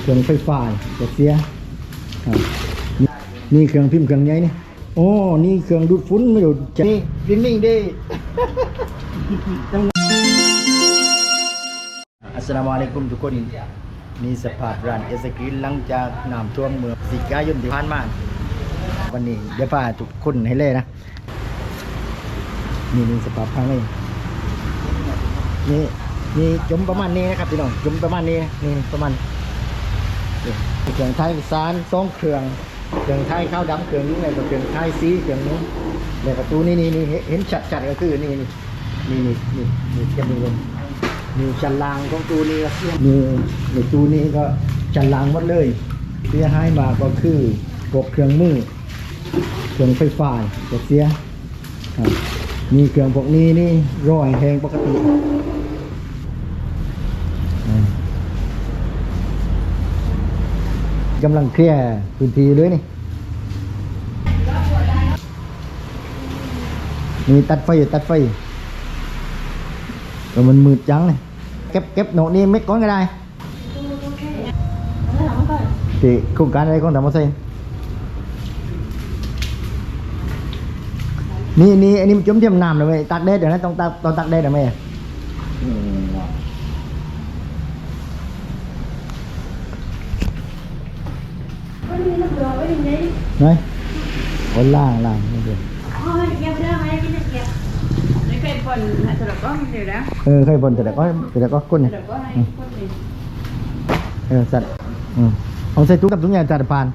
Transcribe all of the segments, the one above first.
เครื่องไฟฟ้าจะเสียอ่านี่นี่เครื่องพิมพ์เครื่องใหญ่นี่โอ้นี่เครื่องดูดฝุ่นไม่ดูดจะนี่วิ่งนิ่งดีอัสสลามุอะลัยกุมทุกคนนี่สภาพร้านเอสกินหลังจากน้ำท่วมเมืองสิกายนที่ผ่านมาวันนี้เดี๋ยวพาทุกคนให้เลยนะนี่นี่สภาพข้างนี้นี่นี่จมประมาณนี้นะครับพี่น้องจมประมาณนี้นี่ประมาณนี่ เครื่องไทยสารสองเครื่องเครื่องไทยข้าวดำเครื่องนี้เลยกับเครื่องไทยสีเครื่องนี้แล้วประตูนี่นี่นี่เห็นชัดๆก็คือนี่นี่นี่นี่นี่นี่จะมีลมมีชั้นล่างของตู้นี้ก็มีในตู้นี้ก็ชั้นล่างหมดเลยเสียหายมาก็คือพวกเครื่องมือเครื่องไฟฟ้าจะเสียมีเครื่องพวกนี้นี่ร้อยแหงปกติอ่า กำลังเคลียร์พื้นที่เลยนี่มีตัดไฟตัดไฟแต่มันมืดจังเลยเก็บเก็บโนนี่เม็ดก้อนก็ได้ที่โครงการอะไรของธรรมศาสตร์นี่นี่อันนี้มันจุ่มเทียมน้ำเลยเว้ยตักเด็ดเดี๋ยวนะต้องตักต้องตักเด็ดเดี๋ยวไหม ไหนคนล่างล่างนี่เดียวไม่เคยผ่อนสำหรับก็เดี๋ยวนะเออเคยบนแต่ก็แต่ก็ก้นเนี่ยเดี๋ยวก็ให้คนอื่นเออสัตว์อืมเอาใส่ถุงทำถุงใหญ่จัดผ่าน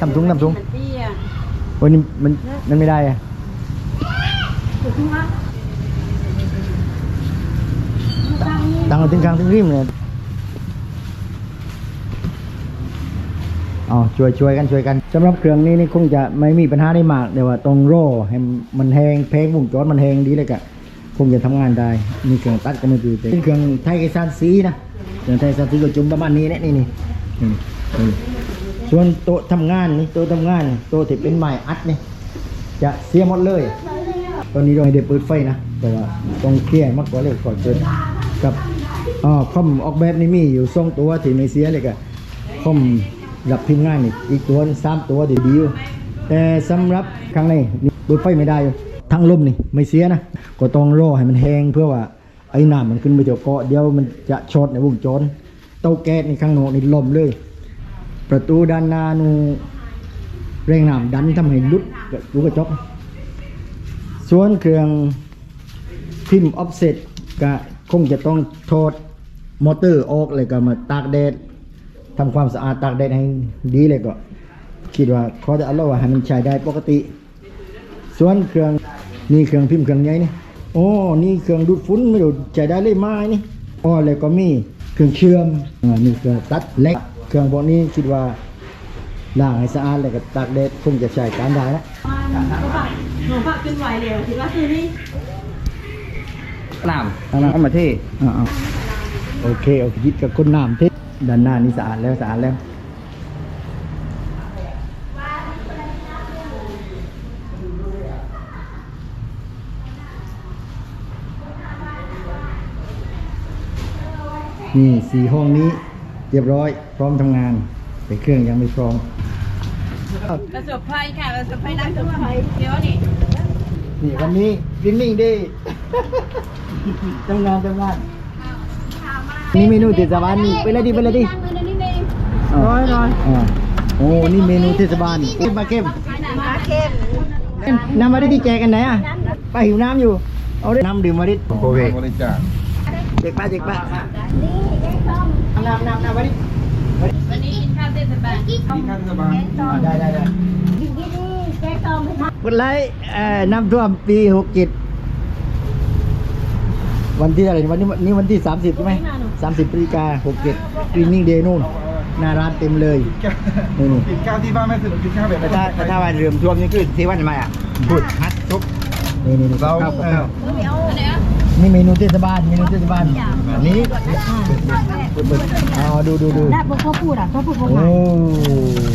ทำถุงทำถุงมันเตี้ยวันนี้มันมันไม่ได้อะถูกไหมตังเอาถึงกลางถึงริมเลย อ๋อช่วยช่วยกันช่วยกันสำหรับเครื่องนี้นี่คงจะไม่มีปัญหาได้มากเดี๋ยวว่าต้องรอให้มันแหงเพลงวงจรมันแหงดีเลยกะคงจะทำงานได้ มีเครื่องตัดก็ไม่ดูแต่เป็นเครื่องไทยไอซานสีนะเครื่องไทยไอซานสีก็จุ่มประมาณนี้แหละนี่นี่นี่นี่ส่วนโต๊ะทำงานนี่โต๊ะทำงานโต๊ะที่เป็นไม้อัดนี่จะเสียหมดเลย ตอนนี้เราไม่ได้เปิดไฟนะแต่ว่าต้องเคลียร์มากกว่าเลยก่อนเปิดกับอ๋อคอมออกแบบนี่มีอยู่สองตัวที่ไม่เสียเลยก็คอม รับพิมพ์ง่ายนี่อีกตัวสามตัวดีดีอยู่แต่สำหรับครั้งนี้นี่เปิดไฟไม่ได้อยู่ทางลมนี่ไม่เสียนะก็ต้องรอให้มันแห้งเพื่อว่าไอ้น้ำมันขึ้นไปเดี๋ยวเกาะเดี๋ยวมันจะช็อตในวงจรเตาแก๊สนี่ข้างนอกนี่ลมเลย ประตูด้านหน้านูเร่งน้ำดันทำให้ลุดกับลูกกระจกส่วนเครื่องพิมพ์ออฟเซ็ตก็คงจะต้องโทษมอเตอร์ออกเลยก็มาตากแดด ทำความสะอาดตากแดดให้ดีเลยก็คิดว่าเขาจะเอาล่ว่าให้มันใช้ได้ปกติ ส่วนเครื่องนี่เครื่องพิมพ์เครื่องใหญ่นี่โอ้นี่เครื่องดูดฝุ่นไม่ดูดใช้ได้เลยไม้นี่อ๋อแล้วก็มีเครื่องเชื่อมอ่านี่เครื่องตัดเล็ก เครื่องพวกนี้คิดว่าล้างให้สะอาดเลยก็ตากแดดคงจะใช้การได้แล้วหนูฝากขึ้นไหวเร็วคิดว่าคือนี่น้เอาำละเอามาที่อ่าๆโอเคโอเคยึดกับก้นน้ำเท ด้านหน้านี่สะอาดแล้วสะอาดแล้ว นี่สี่ห้องนี้เรียบร้อย พร้อมทำงาน แต่เครื่องยังไม่พร้อมประสบภัยค่ะประสบภัยน้ำท่วมเดี๋ยวนี่นี่วันนี้วิ่งนิ่งดีทำงานทำงาน นี่เมนูเทศบาลนี่ไปเลยดิไปเลยดิร้อยร้อยโอ้นี่เมนูเทศบาลเข้มมาเข้มมาเข้มน้ำมาดิที่แจกกันไหนอะไปหิวน้ำอยู่เอาดิน้ำดื่มมาดิโควิดบริจาคเด็กป้าเด็กป้าน้ำน้ำน้ำมาดิวันนี้กินข้าวเทศบาลที่ขั้นสบายอ่าได้ได้ได้กดไลค์เอ่อน้ำท่วมปีหกจิตวันที่อะไรวันนี้นี่วันที่สามสิบใช่ไหม สามสิบพฤศจิกาหกเจ็ดกรีนนิ่งเดย์นู่นหน้าร้านเต็มเลยนี่นี่กินข้าวที่บ้านไม่สนุกกินข้าวแบบแต่ถ้าแต่ถ้าวันเรือมท่วมนี่คือที่วันทำไมอะพูดฮัทซุปนี่นี่นี่เราข้าวกับเอข้าอวอันเนี้ยนี่เมนูเทศบาลเมนูเทศบาลอันนี้เปิดเปิดเอาดูดูดูได้พวกเขาพูดอะเขาพูดพวกโอ้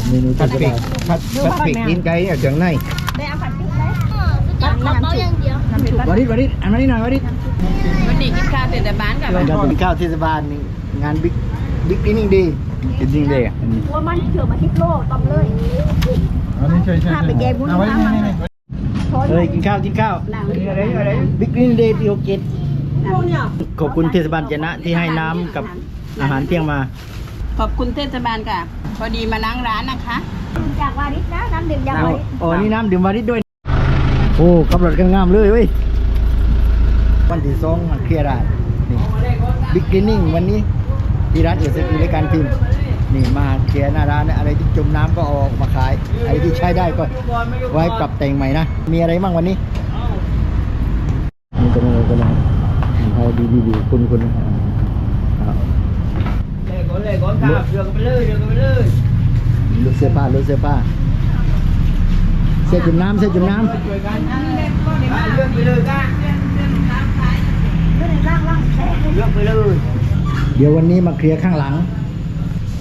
เมนูเทผัดศพริบากลผัดผัดพริกกินไก่เนี่ยจังในได้อาผัดพริกไหมน้ำน้ำอย่างเดียวน้ำพริกวาริศวาริศอันมานี่หน่อยวาริศ วันนี้กินข้าวเทศบาลกับงานเป็นข้าวเทศบาลนี่งานบิ๊กบิ๊กคลีนิ่งดีจริงๆเด็กว่ามันเถื่อมาทิพโลตอมเลยอันนี้ใช่ใช่ถ้าไปเกมพวกนี้เอาไว้นี่นะนี่นี่เฮ้ยกินข้าวกินข้าวหนังอะไรอะไรบิ๊กคลีนิ่งดีปีหกเจ็ดพวกเนี่ยขอบคุณเทศบาลจะนะที่ให้น้ำกับอาหารเที่ยงมา ขอบคุณเทศบาลค่ะ พอดีมาล้างร้านนะคะจากวาริสนะน้ำดื่มจากวาริสอ๋อนี่น้ำดื่มวานิดด้วย โอ้ขับรถกันงามเลยเว้ย วันที่สองมาเคลียร์ได้นี่บิ๊กคลีนิ่งวันนี้ที่ร้านเอสพีรายการพิมพ์นี่มาเคลียร์หน้าร้านนะอะไรที่จมน้ำก็เอาออกมาขายอะไรที่ใช้ได้ก็ไว้ปรับแต่งใหม่นะมีอะไรบ้างวันนี้นี่ก็ไม่ก็เลยเอาดีดีดีคุณคุณอ่าเลยก่อนเลยก่อนครับเดือกไปเลยเดือกไปเลยลูกเสื้อผ้าลูกเสื้อผ้าเสื้อจุ่มน้ำเสื้อจุ่มน้ช่วยกันเลือกไปเลยกันเรื่องล่างล่างแท้ เลือกไปเลย เดี๋ยววันนี้มาเคลียร์ข้างหลัง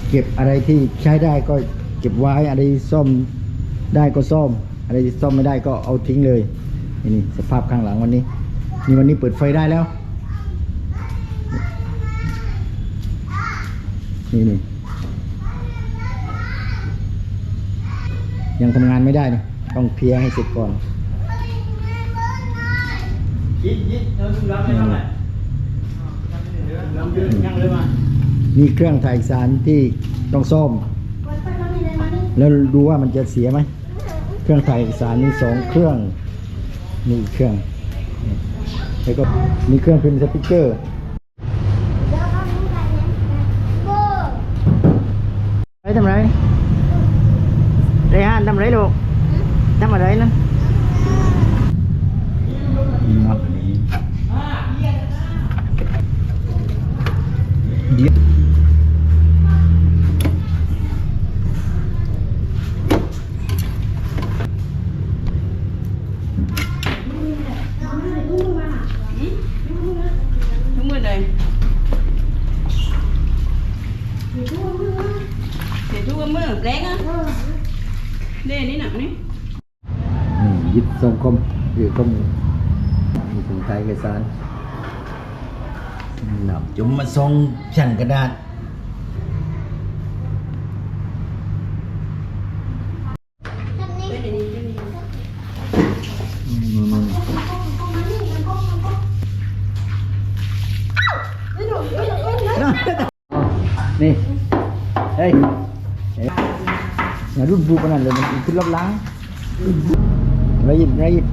เก็บอะไรที่ใช้ได้ก็เก็บไว้อะไรซ่อมได้ก็ซ่อม อะไรที่ซ่อมไม่ได้ก็เอาทิ้งเลย นี่นี่สภาพข้างหลังวันนี้ นี่วันนี้เปิดไฟได้แล้ว นี่นี่ยังทำงานไม่ได้ต้องเคลียร์ให้เสร็จก่อนยิดยิดเราดูรับเลยทำไมลำเดือดยัง มีเครื่องถ่ายเอกสารที่ต้องซ่อม แล้วดูว่ามันจะเสียไหม เครื่องถ่ายเอกสารนี่สองเครื่องนี่เครื่อง แล้วก็มีเครื่องพิมพ์สปิเกอร์ทำไรไรฮะทำไรลูกทำอะไรนะเดี๋ยว ทุกมือเลยเสียทุกมือแรงอะเด่นี่หนักนี่ นี่ยึด ส่งคมหรือคมมีถุงไทยเอกสารนำจุ่มมาส่งแผ่นกระดาษนี่ เฮ้ยเฮ้ยอย่ารุ่นบูขนาดเลยมันขึ้นรอบล้าง ไรยินไรยิน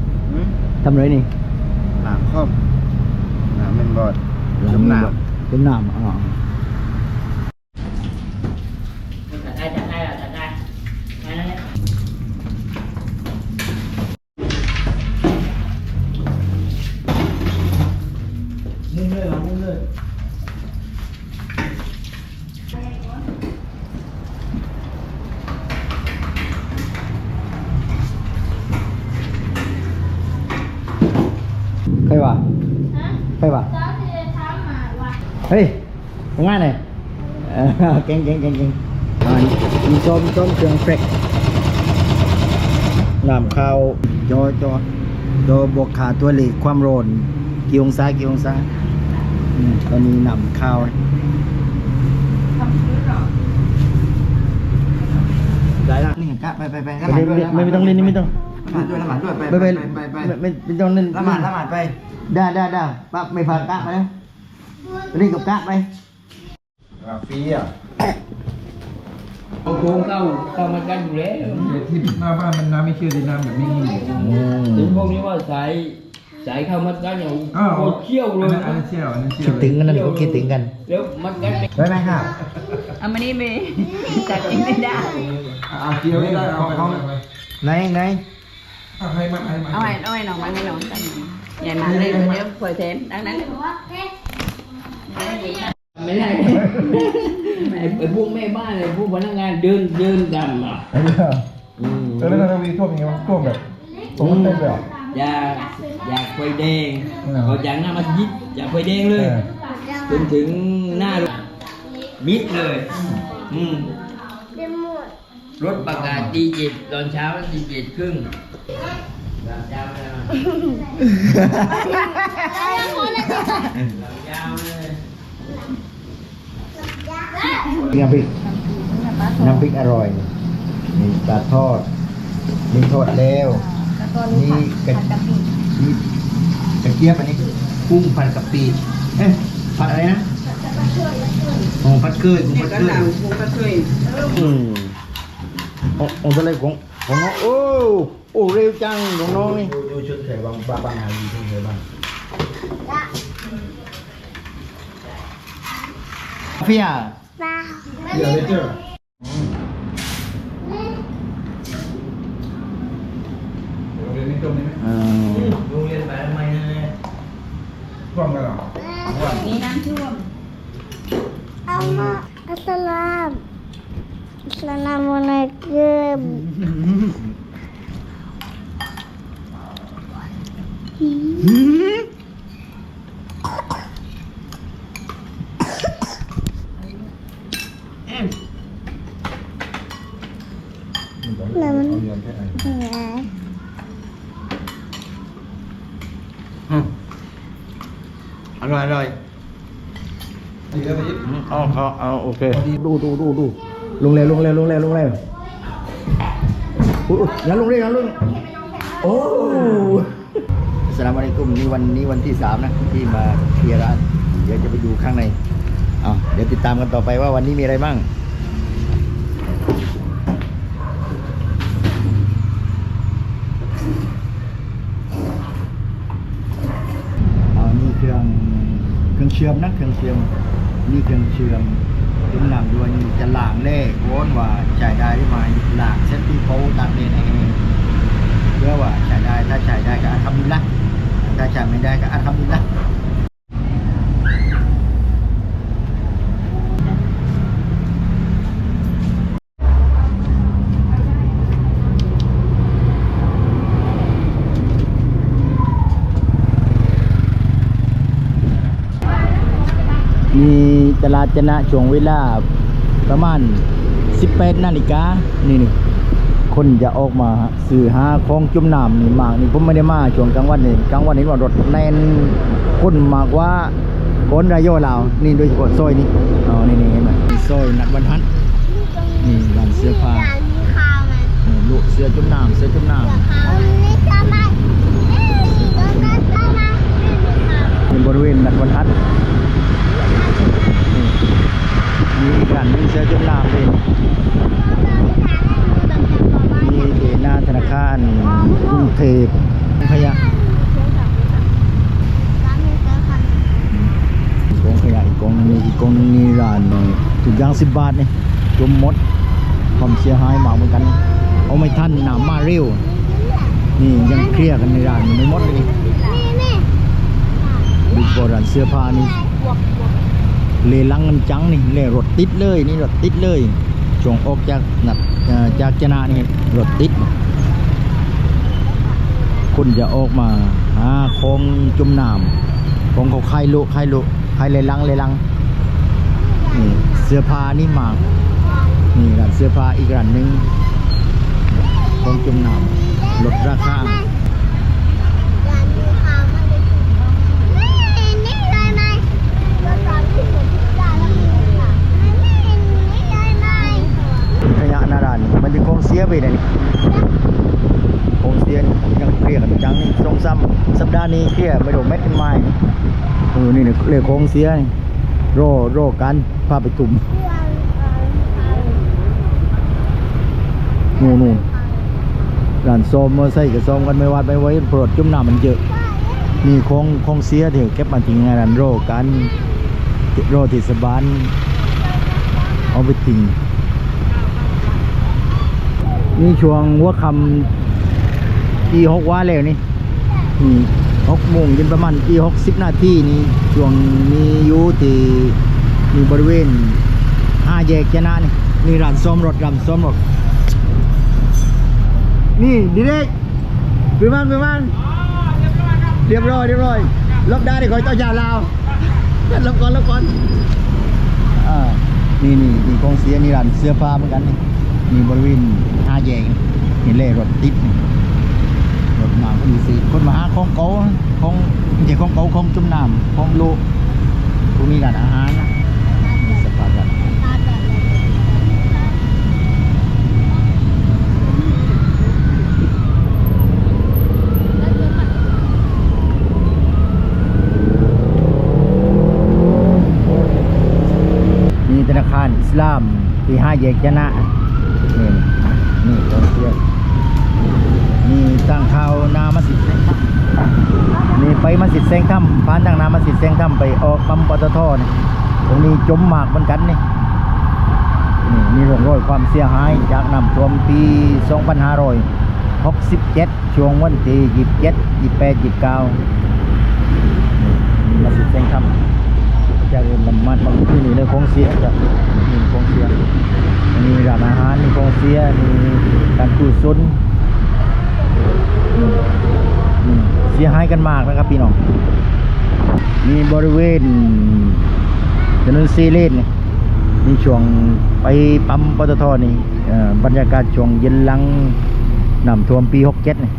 ทำไรนี่หลังครอบหนาเป็นบอดจมน้ำจมน้ำอ๋อมุ่ง ทำงานเลยเออเก่งเก่งเก่งเก่งอ่ามีส้มส้มเครื่องเฟรกน้ำข้าวจอจอจอบวกขาตัวเหล็กความร้อนกี่องศากี่องศาอืมตอนนี้น้ำข้าวได้ละนี่กะไปไปไปไม่ไม่ไม่ต้องเล่นนี่ไม่ต้องละหมาดด้วยละหมาดด้วยไปไม่ไปไม่ไปไปไม่ไม่ไม่ต้องเล่นละหมาดละหมาดไปได้ได้ได้ปั๊บไม่ผ่านกะไปแล้วไปเล่นกับกะไป ฟรีอะโครงเข้าเข้ามากันอยู่แล้วที่หน้าบ้านมันน้ำไม่เชื่อดีน้ำแบบไม่มีถึงพวกนี้ว่าสายสายเข้ามัดกันอย่างอ้าวโคตรเขี้ยวเลยอันนั้นเชี่ยวอันนั้นเชี่ยคิดวถึงกันนั่นก็คิดถึงกันแล้วมัดกันเป็นได้ไหมครับเอามานี่เมจัดเองไม่ได้เอาเกี่ยวไม่ได้เอาไปเอาไปไหนไหนเอาให้มันให้มันเอาไว้เอาไว้หนองมันไม่หนองกันใหญ่มาเลยเดี๋ยวเผยเทนดังนั้น ไม่ได้ไอ้ไอ้พวกแม่บ้านไอ้พวกพนักงานเดินเดินดำอะเออเออแล้วเรามีท่วมยังไงวะท่วมแบบตรงนั้นเต็มเลยเหรอ อยากอยากไฟแดงอืมเขาจากหน้ามัสยิดอยากไฟแดงเลยเออจนถึงหน้ามิดเลย อืมรถประกาศดีเจ็ดตอนเช้าดีเจ็ดครึ่งตอนเช้าเลยมาตอนเช้าเลย น้ำพริกน้ำพริกอร่อยนี่ปลาทอดมีทอดแล้วแล้วก็มีผัดผัดกะปิมีกระเจี๊ยบอันนี้กุ้งผัดกะปิเอ๊ะผัดอะไรนะอ๋อผัดเกยกุ้งผัดเกย อืมเอาเอาอะไรของของน้องโอ้โอ้เร็วจังของน้องนี่ ดูดูชุดแขกบางบางบางอะไรที่ไหนบ้าง เฟียเดี๋ยวเลยเจ้าโรงเรียนนี้จมนี่ไหมอ่าโรงเรียนไปทำไมเนี่ยท่วมกันเหรอท่วมนี่น้ำท่วม Allah Assalam Assalamualaikum แล้วมันเรียนแค่ไหน อืมอร่อยอร่อยดีแล้วไปยิบอืมเอาเอาเอาโอเค ดูดูดูดูลงเร็วลงเร็วลงเร็วลงเร็วอุ๊ยอุ๊ยอย่าลงเร็วอย่าลงโอ้สลามอะลัยกุมนี่วันนี้วันที่สามนะที่มาเคลียร์ร้าน เดี๋ยวจะไปดูข้างในอ่าเดี๋ยวติดตามกันต่อไปว่าวันนี้มีอะไรบ้าง อ๋อนี่เครื่อง เชื่องเชื่อมนเครื่องเชื่อมนี่เครื่องเชื่อมจุ่มน้ำด้วยนี่จะหลางเล่โอนว่าใช้ได้หรือไม่ล้างเส้นที่เขาตัดเลนเองเพื่อว่าใช้ได้ถ้าใช้ได้ก็อัลฮัมดุลิลละถ้าใช้ไม่ได้ก็อาคัมมิละ มีตลาดจนะช่วงเวลาประมาณ 18 นาฬิกานี่นี่คนจะออกมาซื้อหาของจุ่มน้ำนี่มากนี่ผมไม่ได้มาช่วงกลางวันนี่กลางวันนี้ว่ารถแน่นคนมากกว่าคนรายโยลาวนี่โดยเฉพาะซอยนี้อ๋อนี่นี่เห็นไหมซอยนัดวันทันนี่ร้านเสื้อผ้านี่ลูกเสื้อจุ่มน้ำเสื้อจุ่มน้ำเป็นบริเวณนัดวันทัดนี่มีการมีเสื้อจุ่มน้ำเลยมีเทหน้าธนาคารกรุง เทพขยะกองขยะอีกกองนึงนี่อีกกองนึงนี่ร้านเอ่อทุกย่างสิบบาทนี่จมมดความเสียหายมาเหมือนกัน เอาไม่ทันหน้ำมาเร็ว นี่ยังเคลียร์กันในร้านไม่หมดเลยดูโบราณเสื้อผ้านี่เลลังกันจังนี่เลรถติดเลยนี่รถติดเลยช่วงออกจากนัดจากจนะนี่รถติด คนจะออกมาหาของจุ่มน้ำของเขาใครลุใครลุใครเลยลังเลยลังนี่เสื้อผ้านี่มากนี่ร้านเสื้อผ้าอีกร้านหนึ่งของจุ่มน้ำลดราคาขยะนาด่านมันจะคงเสียไปเลย นี่คงเสียนยังเคลียร์กันจังนี่สองซ้ำสัปดาห์นี้เคลียร์ไม่โดนเม็ดเป็นไม้เออนี่เนี่ยเลยคงเสียนี่โรโรกันพาไปตุ่มนู่นนู่นร้านโซมมอไซค์กับโซมกันไม่วัดไม่ไว้โปรดจุ่มน้ำมันเยอะนี่คงคงเสียเถอะเก็บมาทิ้งงานโรกันโรเทศบาลเอาไปทิ้งนี่ช่วงหัวคำ ที่หกว่าแล้วนี่นี่หกโมงจนประมาณที่หกสิบนาทีนี่ช่วงนี้อยู่ที่นี่บริเวณห้าแยกจนะนี่นี่ร้านซ่อมรถร้านซ่อมรถนี่ดีเด็กไปบ้านไปบ้านเรียบร้อยเรียบร้อยลบได้เดี๋ยวคอยเจ้าชาวลาวลบก่อนลบก่อนอ่านี่นี่นี่กองเสียนี่ร้านเสื้อผ้าเหมือนกันนี่มีบริเวณห้าแยกนี่เล่รถติดนี่ มาหาของเก่าของเดี๋ยวของเก่าของจุ่มน้ำของลูกกูมีร้านอาหารมีสปากันมีธนาคารอิสลามที่ห้าเยกชนะนี่นี่ตรงเที่ยว สยิดแซงค่ำนี่ไปมัสยิดแซงค่ำผ่านทางนามัสยิดแซงค่ำไปออกปั๊มปตทนี่ตรงนี้จมหมากเหมือนกันนี่นี่มีร่องรอยความเสียหายจากน้ำท่วมปี2567 ช่วงวันที่27 28 29นี่มัสยิดแซงค่ำจะเริ่มลำมัดบางที่นี่ในคงเสียจะมีคงเสียมีร้านอาหารมีคงเสียมีการกู้ซุนอืมอืม เสียหายกันมากนะครับพี่น้องมีบริเวณถนนซีเลนนี่นี่ช่วงไปปั๊มปตทนี่เอ่อบรรยากาศช่วงเย็นหลังน้ำท่วมปี67นี่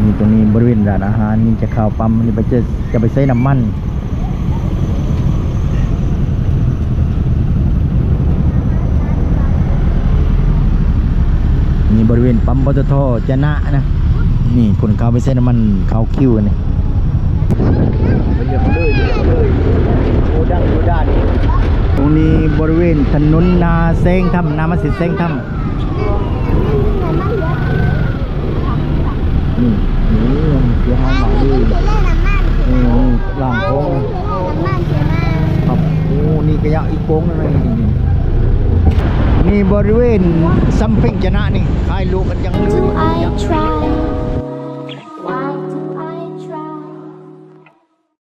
นี่ตรงนี้บริเวณร้านอาหารนี่จะเข้าปั๊มนี่ไปจะจะไปใช้น้ำมันนี่บริเวณปั๊มปตทจะนะนะ นี่คนเขาไปเส้นน้ำมันเขาคิวกันนี่ไปเรียกเขาเลยเรียกเขาเลยโอ้ดังโอ้ด้านตรงนี้บริเวณถนนนาเซงถ้ำนามัสยิดเซงถ้ำนี่นี่เสียหายหมาเลยนี่นี่ล่างโค้งครับโอ้นี่กระยะอีกโค้งนึงเลยนี่นี่นี่บริเวณซัมเพ่งจะนะนี่ขายลูกกันยังลืม I try